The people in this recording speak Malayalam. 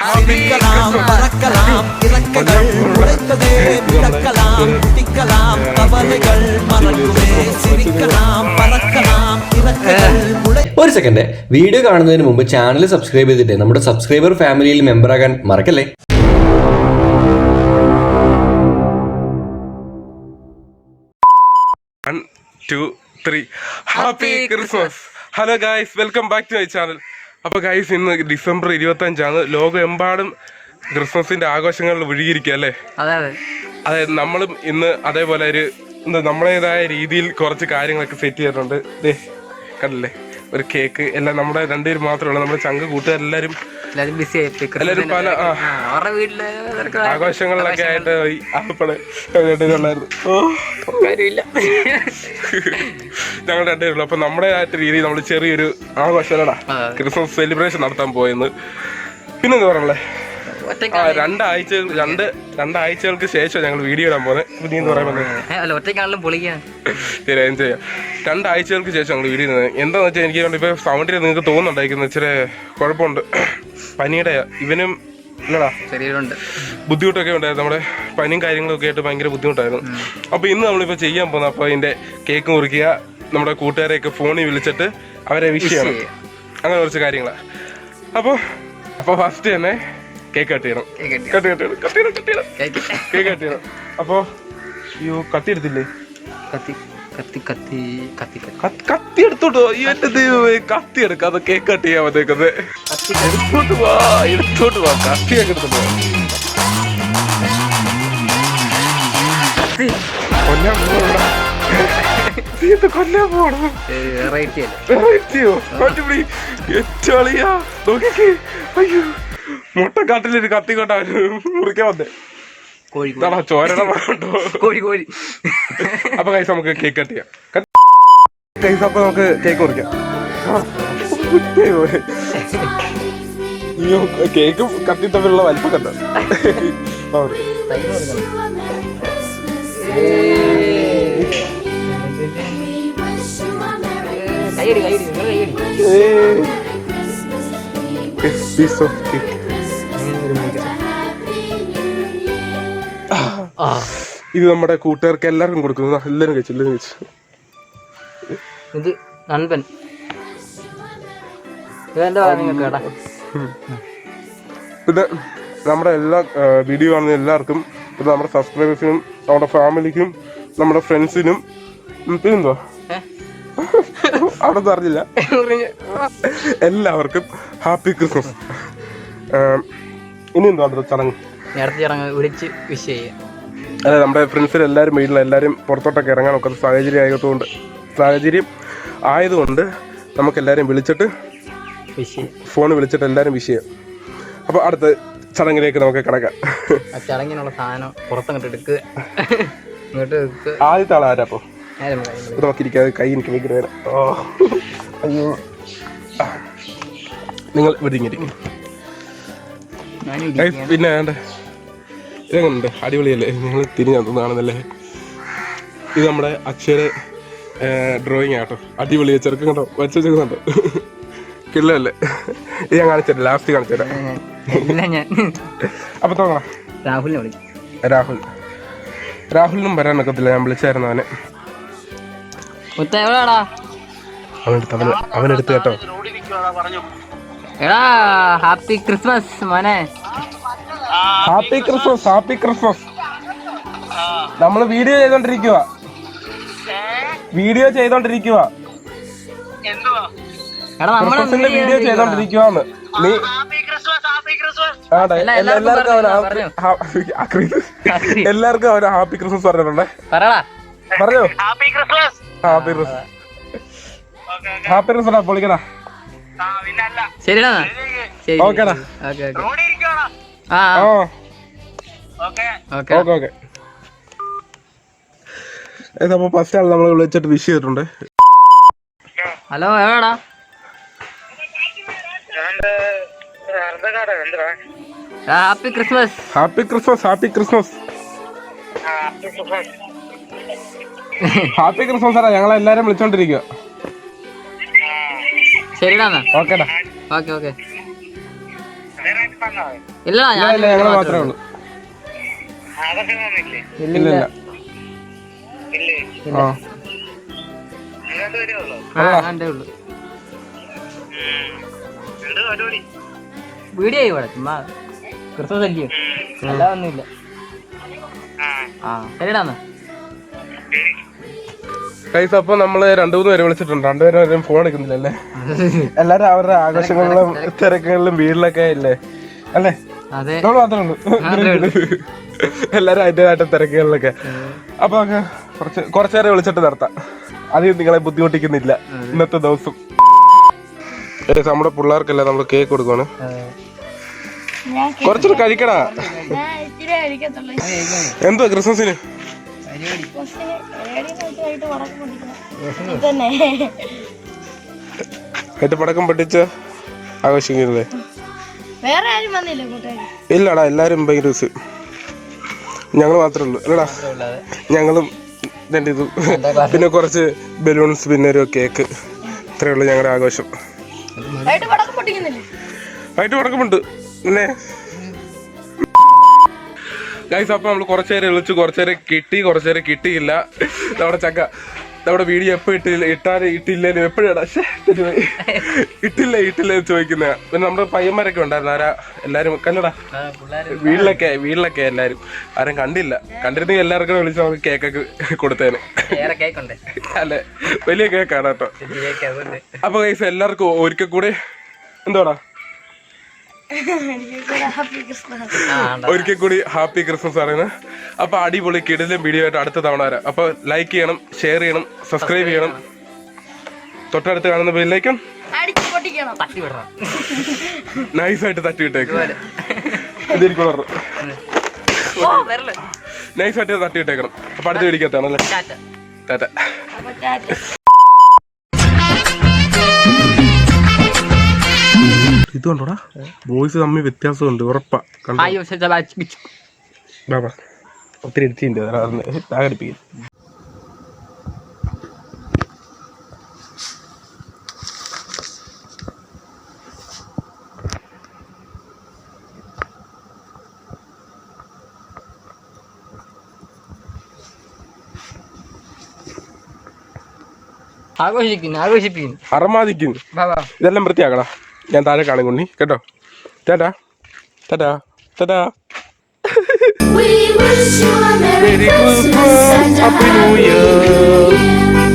சிரிக்கலாம் பறக்கலாம் இறக்கைகள் உழைத்ததே மிதக்கலாம் குதிக்கலாம் கவலைகள் மறக்குமே சிரிக்கலாம் பறக்கலாம் இறக்கைகள் உழை ഒരു സെക്കൻഡ് വീഡിയോ കാണുന്നതിന് മുമ്പ് ചാനൽ സബ്സ്ക്രൈബ് ചെയ്തിട്ട് നമ്മുടെ സബ്സ്ക്രൈബർ ഫാമിലിയിൽ മെമ്പർ ആകാൻ മറക്കല്ലേ one two three happy Christmas hello guys welcome back to my channel അപ്പോൾ ഗൈസ് ഇന്ന് ഡിസംബർ ഇരുപത്തഞ്ചാണ്. ലോകമെമ്പാടും ക്രിസ്മസിന്റെ ആഘോഷങ്ങളിൽ ഒഴുകിയിരിക്കുക അല്ലേ? അതെ അതെ. അതെ നമ്മളും ഇന്ന് അതേപോലെ ഒരു എന്താ നമ്മുടേതായ രീതിയിൽ കുറച്ച് കാര്യങ്ങളൊക്കെ സെറ്റ് ചെയ്തിട്ടുണ്ട്. ദേ കണ്ടില്ലേ? ഒരു കേക്ക് എല്ലാം നമ്മുടെ രണ്ടുപേരും മാത്രമേ നമ്മുടെ ചങ്ക് കൂട്ടുകാർ എല്ലാരും ബിസി ആയി. എല്ലാവരും പല ആ, അവരുടെ വീട്ടിൽ ആഘോഷങ്ങളിലൊക്കെ ആയിട്ട് ആപ്പിൾ രണ്ടുപേരുള്ളായിരുന്നു ഓ. കാര്യമില്ല ഞങ്ങൾ രണ്ടുപേരുള്ളൂ അപ്പൊ നമ്മുടെ രീതിയിൽ നമ്മൾ ചെറിയൊരു ആഘോഷമല്ലടാ ക്രിസ്മസ് സെലിബ്രേഷൻ നടത്താൻ പോയെന്ന്. പിന്നെന്താ പറയണേ ഒറ്റ ആ രണ്ടാഴ്ച രണ്ട് രണ്ടാഴ്ചകൾക്ക് ശേഷം ഞങ്ങൾ വീഡിയോ ഇടാൻ പോകുന്നത് നീ ശരി എൻജോയ് ചെയ്യാം രണ്ടാഴ്ചകൾക്ക് ശേഷം ഞങ്ങൾ വീഡിയോ ഇടുന്നത്. എന്താന്ന് വെച്ചാൽ എനിക്ക് ഇപ്പൊ സൗണ്ടിൽ നിങ്ങൾക്ക് തോന്നുന്നുണ്ടായിരിക്കുന്നത് ഇച്ചിരി കുഴപ്പമുണ്ട്. പനിയുടെ ഇവനും ഇല്ലടാ. ചെറിയൊരുണ്ട് ബുദ്ധിമുട്ടൊക്കെ ഉണ്ടായിരുന്നു. നമ്മുടെ പനിയും കാര്യങ്ങളൊക്കെ ആയിട്ട് ഭയങ്കര ബുദ്ധിമുട്ടായിരുന്നു. അപ്പോൾ ഇന്ന് നമ്മളിപ്പോൾ ചെയ്യാൻ പോകുന്ന അപ്പോൾ അതിന്റെ കേക്ക് മുറിക്കുക നമ്മുടെ കൂട്ടുകാരെയൊക്കെ ഫോണിൽ വിളിച്ചിട്ട് അവരെ വിഷയം ചെയ്യണം. അങ്ങനെ കുറച്ച് കാര്യങ്ങളാണ് അപ്പോൾ അപ്പോൾ ഫസ്റ്റ് തന്നെ കേക്ക് കട്ട് ചെയ്യണം. കട്ട് കട്ട് ചെയ്യണം കട്ട് ചെയ്യണം കട്ട് ചെയ്യണം. കേക്ക് കട്ട് ചെയ്യണം. അപ്പോൾ അയ്യോ കത്തി എടുത്തില്ലേ? കത്തി കത്തി കത്തി കത്തി കത്തി. കത്ത്- കത്തി എടുത്തോട്ടോ. ഈ എന്റെ ദൈവമേ കത്തി എടുക്കാതെ കേക്ക് കട്ട് ചെയ്യാൻ വന്നേക്കുന്നത് എടുത്തോട്ട് വാ എടുത്തോട്ട് വാ. കത്തിയൊക്കെ എടുത്തോട്ട് വാ. കത്തി. കൊല്ലാൻ പോകണം നീ ഇത് കൊല്ലാൻ പോകണം വെറൈറ്റി അല്ലേ? വെറൈറ്റിയോ മാറ്റിപ്പിടി നോക്കിക്കേ. അയ്യോ. മുട്ടക്കാട്ടിലൊരു കത്തി കൊണ്ടാ മുറിക്കാൻ വന്നേ. കോഴി കോഴി. ഇതാണോ ചോരണ മണമുണ്ടോ കോഴി കോഴി. അപ്പൊ കൈസ് നമുക്ക് കേക്ക് കട്ട് ചെയ്യാം. കൈസ് അപ്പൊ നമുക്ക് കേക്ക് മുറിക്കാം. കേക്ക് കത്തി തമ്മിലുള്ള വലിപ്പം കണ്ട? ടൈം കൊടുക്കണം. കൈയടി കൈയടി നിങ്ങൾ കൈയടി. പീസ് ഓഫ് കേക്ക് ഇത് നമ്മുടെ കൂട്ടുകാർക്ക് എല്ലാവർക്കും കൊടുക്കുന്നു. എല്ലാവരും കഴിച്ചു എല്ലാവരും കഴിച്ചു. ഇത് കേട്ടാ പിന്നെ നമ്മുടെ എല്ലാ വീഡിയോ കാണുന്ന എല്ലാവർക്കും പിന്നെ നമ്മുടെ സബ്സ്ക്രൈബേഴ്സിനും നമ്മുടെ ഫാമിലിക്കും നമ്മുടെ ഫ്രണ്ട്സിനും പിന്നെന്തോ അവിടെ അറിഞ്ഞില്ല. എല്ലാവർക്കും ഹാപ്പി ക്രിസ്മസ് ഇനി എന്തോ ചടങ്ങ്? നേരത്തെ ചടങ്ങ് വിളിച്ച് വിഷ് ചെയ്യാം അതെ നമ്മുടെ ഫ്രണ്ട്സിൽ എല്ലാവരും വീട്ടിൽ എല്ലാവരും പുറത്തോട്ടൊക്കെ ഇറങ്ങാൻ ഒക്കെ സാഹചര്യം ആയതുകൊണ്ട് സാഹചര്യം ആയതുകൊണ്ട് നമുക്ക് എല്ലാവരും വിളിച്ചിട്ട് ഫോൺ വിളിച്ചിട്ട് എല്ലാവരും വിഷയം. ചെയ്യാം അപ്പോൾ അടുത്ത ചടങ്ങിലേക്ക് നമുക്ക് കിടക്കാം. ചടങ്ങിനുള്ള സാധനം പുറത്തങ്ങോട്ട് എടുക്കുക ഇങ്ങോട്ട് ആദ്യത്തെ ആൾ ആരാ അപ്പോൾ നോക്കിയിരിക്കാതെ കൈ എനിക്ക് ഭയങ്കര വേദന. ഓ. അയ്യോ. നിങ്ങൾ ഇങ്ങനെ പിന്നെ വേണ്ട? ഇതെങ്ങനുണ്ട് അടിപൊളിയല്ലേ? നിങ്ങൾ തിരിഞ്ഞു കാണുന്നല്ലേ? ഇത് നമ്മുടെ അക്ഷര ഡ്രോയിങ് ആട്ടോ. അടിപൊളി ചെറുക്കം കണ്ടോ? വച്ച വെച്ചേക്കുന്നുണ്ടോ കിള്ളല്ലേ ഇത് ഞാൻ കാണിച്ചല്ലേ ലാസ്റ്റ് ഞാൻ. അപ്പൊ തോന്നണം രാഹുലിനെ വിളിക്കും രാഹുൽ. രാഹുലിനും വരാൻ ഒക്കത്തില്ല ഞാൻ വിളിച്ചായിരുന്നു അവനെ. അവനെടുത്ത് അവന് അവനെടുത്ത് കേട്ടോ. എടാ ഹാപ്പി ക്രിസ്മസ് മോനെ. ഹാപ്പി ക്രിസ്മസ് ഹാപ്പി ക്രിസ്മസ് നമ്മൾ വീഡിയോ ചെയ്തോണ്ടിരിക്കുക വീഡിയോ ചെയ്തോണ്ടിരിക്കുക എടാ നമ്മൾ ക്രിസ്മസിന്റെ വീഡിയോ ചെയ്തോണ്ടിരിക്കുവാന്ന്. നീ എല്ലാവർക്കും അവന് ഹാപ്പി- എല്ലാവർക്കും അവന് ഹാപ്പി ക്രിസ്മസ് പറഞ്ഞിട്ടുണ്ടേ. പറടാ പറഞ്ഞോ? ഹാപ്പി ക്രിസ്മസ് ഹാപ്പി ക്രിസ്മസ് പൊളിക്കടാ. ശരിടാ ശരി. ഓക്കേടാ. Okay okay. ആ. ഓക്കെ. ഓക്കെ. അപ്പൊ ഫസ്റ്റ് ആൾ നമ്മൾ വിളിച്ചിട്ട് വിഷ് ചെയ്തിട്ടുണ്ട്. ഹലോ എവിടാ happy Christmas. Happy Christmas happy Christmas. Happy Christmas. ആണ് ഞങ്ങൾ എല്ലാരും വിളിച്ചോണ്ടിരിക്കുക ശരിടാ ഓക്കേടാ. Okay okay. ഇല്ല ഞാൻ ഇല്ല ഞങ്ങൾ മാത്രമേ ഉള്ളൂ. ഇല്ല ഇല്ല ആ. ആ ഉള്ളു. വീഡിയോ ഇവിടെ ചുമ്മാ ക്രിസ്മസ് അല്ലയോ അല്ല ഒന്നുമില്ല ആ. ശരിടാന്ന്. കൈസ് അപ്പൊ നമ്മൾ രണ്ടു മൂന്ന് പേരെ വിളിച്ചിട്ടുണ്ട്. രണ്ടുപേരും ഫോൺ എടുക്കുന്നില്ലല്ലേ? എല്ലാരും അവരുടെ ആഘോഷങ്ങളിലും തിരക്കുകളിലും വീട്ടിലൊക്കെ ഇല്ലേ? അല്ലേ? അതെ. നമ്മൾ മാത്രമേ ഉള്ളൂ. എല്ലാരും അതിന്റെതായിട്ട് തിരക്കുകളിലൊക്കെ. അപ്പൊ അങ്ങ് കുറച്ച് കുറച്ചേരെ വിളിച്ചിട്ട് നടത്താം അധികം നിങ്ങളെ ബുദ്ധിമുട്ടിക്കുന്നില്ല ഇന്നത്തെ ദിവസം. ഏയ് നമ്മുടെ പിള്ളേർക്കല്ലേ നമ്മൾ കേക്ക് കൊടുക്കുവാണ്. കുറച്ചൊരു കഴിക്കടാ. എന്തോ ക്രിസ്മസിന്? എന്നിട്ട് പടക്കം പൊട്ടിച്ച് ആഘോഷിക്കുന്നില്ലേ വേറെ ആരും വന്നില്ല കൂട്ടുകാർ ഇല്ലടാ എല്ലാരും ഭയങ്കര ദിവസം ഞങ്ങൾ മാത്രമേ ഉള്ളൂ. അല്ലടാ ഞങ്ങളും രണ്ട് ഇതും. പിന്നെ കുറച്ച് ബലൂൺസ് പിന്നെ ഒരു കേക്ക് ഇത്രയേ ഉള്ളൂ ഞങ്ങളുടെ ആഘോഷം. ആയിട്ട് വടക്കമുണ്ട് പൊട്ടിക്കുന്നില്ലേ? ആയിട്ട് പടക്കമുണ്ട്. പിന്നെ ഗൈസ് അപ്പൊ നമ്മൾ കുറച്ചേരെ വിളിച്ചു കുറച്ചേരെ കിട്ടി കുറച്ചേരെ കിട്ടിയില്ല. നമ്മുടെ ചക്ക. നമ്മുടെ വീഡിയോ എപ്പോ ഇട്ടില്ല ഇട്ടാലും ഇട്ടില്ലേലും എപ്പോഴാണ് ഇട്ടില്ല ഇട്ടില്ല ചോദിക്കുന്ന. പിന്നെ നമ്മുടെ പയ്യന്മാരൊക്കെ ഉണ്ടായിരുന്നു. ആരാ? എല്ലാരും കല്ലടാ. വീട്ടിലൊക്കെ വീട്ടിലൊക്കെ എല്ലാരും. ആരും കണ്ടില്ല. കണ്ടിരുന്നെങ്കിൽ എല്ലാവർക്കും വിളിച്ച് നമുക്ക് കേക്കൊക്കെ കൊടുത്തേനെ. അല്ലെ? വലിയ കേക്കാണ് കേട്ടോ അപ്പൊ എല്ലാവർക്കും ഒരിക്കൽ കൂടെ എന്തോടാ ഒരിക്കൽ കൂടി ഹാപ്പി ക്രിസ്മസ് പറയുന്നത് അപ്പൊ അടിപൊളി കിടിലും വീഡിയോ ആയിട്ട് അടുത്ത തവണ വരാം. അപ്പൊ ലൈക്ക് ചെയ്യണം ഷെയർ ചെയ്യണം സബ്സ്ക്രൈബ് ചെയ്യണം. തൊട്ടടുത്ത് കാണുന്ന ബെല്ലേക്കും നൈസായിട്ട് തട്ടി വിട്ടേക്കും. ഇതിരിക്കും പറഞ്ഞു ഓ വരൽ. നൈസായിട്ട് തട്ടി വിട്ടേക്കണം. അപ്പൊ അടുത്ത് വീടിക്കത്താണല്ലേ ടാറ്റ. ടാറ്റ കണ്ടോടാ ബോയ്സ് തമ്മിൽ വ്യത്യാസമുണ്ട് ഉറപ്പാ. കണ്ടോ? ഒത്തിരി എടുത്തിട്ടുണ്ട് താകടിപ്പിക്കും ആഘോഷിക്കുന്നു ആഘോഷിപ്പിക്കുന്നു. അറമാദിക്കുന്നു. ഇതെല്ലാം വൃത്തിയാക്കടാ. ഞാൻ താഴെ കാണും കുണ്ണി കേട്ടോ tata tata tata We wish you a Merry Christmas and a Happy New Year.